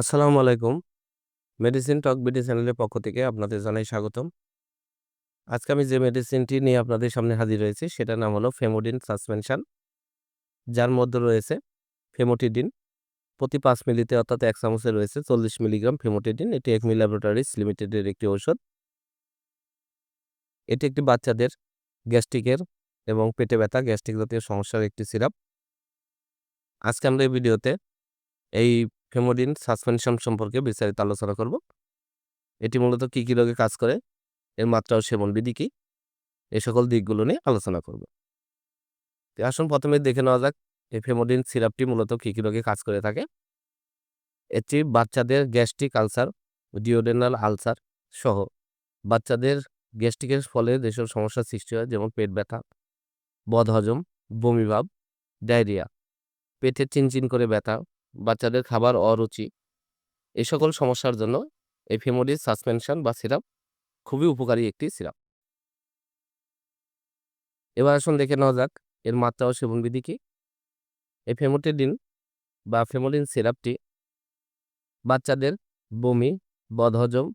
আসসালামু আলাইকুম। মেডিসিন টক বিডি চ্যানেলের পক্ষ থেকে আপনাদের জানাই স্বাগতম। আজকে আমি যে মেডিসিনটি নিয়ে আপনাদের সামনে হাজির হয়েছি, সেটার নাম হলো ফেমোডিন সাসপেনশন যার মধ্যে রয়েছে ফেমোটিডিন প্রতি পাঁচ মিলিতে অর্থাৎ এক চামচে রয়েছে চল্লিশ মিলিগ্রাম ফেমোটিডিন এটি একমি ল্যাবরেটরিজ লিমিটেডের একটি ঔষধ। এটি একটি বাচ্চাদের গ্যাস্ট্রিকের এবং পেটে ব্যথা গ্যাস্ট্রিক জাতীয় সমস্যার একটি সিরাপ। আজকে আমরা এই ভিডিওতে এই ফেমোডিন সাসপেনশন সম্পর্কে বিস্তারিত আলোচনা করব। এটি মূলত কী কী রোগে কাজ করে, এর মাত্রা ও সেবন বিধি কী এই সকল দিকগুলো নিয়ে আলোচনা করব। আসুন প্রথমে দেখে নেওয়া যাক, এই ফেমোডিন সিরাপটি মূলত কী কী রোগে কাজ করে থাকে। এটি বাচ্চাদের গ্যাস্ট্রিক আলসার, ডিওডেনাল আলসার সহ বাচ্চাদের গ্যাস্ট্রিকের ফলে যেসব সমস্যার সৃষ্টি হয়, যেমন পেট ব্যথা, বদহজম বমিভাব ডায়রিয়া, পেটে চিনচিন করে ব্যথা বাচ্চাদের খাবার অরুচি এই সকল সমস্যার জন্য এই ফেমোডিন সাসপেনশন বা সিরাপ খুবই উপকারী একটি সিরাপ। এবার আসুন দেখে নেওয়া যাক এর মাত্রা ও সেবন বিধি কী। এই ফেমোটিডিন বা ফেমোডিন সিরাপটি বাচ্চাদের বমি, বদহজম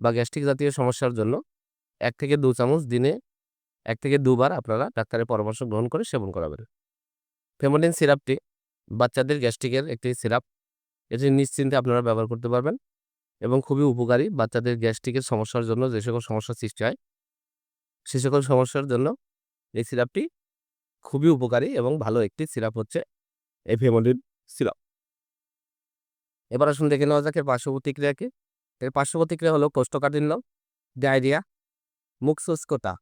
বা গ্যাস্ট্রিক জাতীয় সমস্যার জন্য এক থেকে দু চামচ দিনে এক থেকে দুবার আপনারা ডাক্তারের পরামর্শ গ্রহণ করে সেবন করাবেন। ফেমোডিন সিরাপটি বাচ্চাদের গ্যাস্ট্রিকের একটি সিরাপ। এটি নিশ্চিন্তে আপনারা ব্যবহার করতে পারবেন এবং খুবই উপকারী বাচ্চাদের গ্যাস্ট্রিকের সমস্যার জন্য যে সকল সমস্যার সৃষ্টি হয়, সে সকল সমস্যার জন্য এই সিরাপটি খুবই উপকারী এবং ভালো একটি সিরাপ হচ্ছে এই ফেমোডিন সিরাপ। এবার আসুন দেখে নেওয়া যাক এর পার্শ্ব প্রতিক্রিয়া কি। এর পার্শ্ব প্রতিক্রিয়া হলো কোষ্ঠকাঠিন্য, ডায়রিয়া, মুখ শুষ্কতা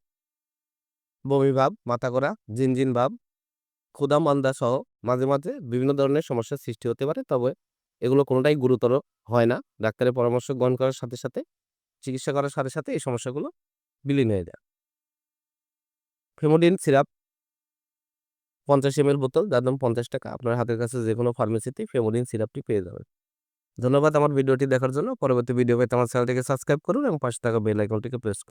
বমিভাব মাথা করা জিনজিন ভাব ক্ষুধা মান্দা সহ মাঝে মাঝে বিভিন্ন ধরনের সমস্যার সৃষ্টি হতে পারে। তবে এগুলো কোনোটাই গুরুতর হয় না। ডাক্তারের পরামর্শ গ্রহণ করার সাথে সাথে, চিকিৎসা করার সাথে সাথে এই সমস্যাগুলো বিলীন হয়ে যায়। ফেমোডিন সিরাপ পঞ্চাশ এম বোতল, যার দাম পঞ্চাশ টাকা। আপনার হাতের কাছে যে কোনো ফার্মেসিতে ফেমোডিন সিরাপটি পেয়ে যাবেন। ধন্যবাদ আমার ভিডিওটি দেখার জন্য। পরবর্তী ভিডিও পেতে আমার চ্যানেলটিকে সাবস্ক্রাইব করুন এবং পাশে থাকা বেল আইকনটিকে প্রেস করুন।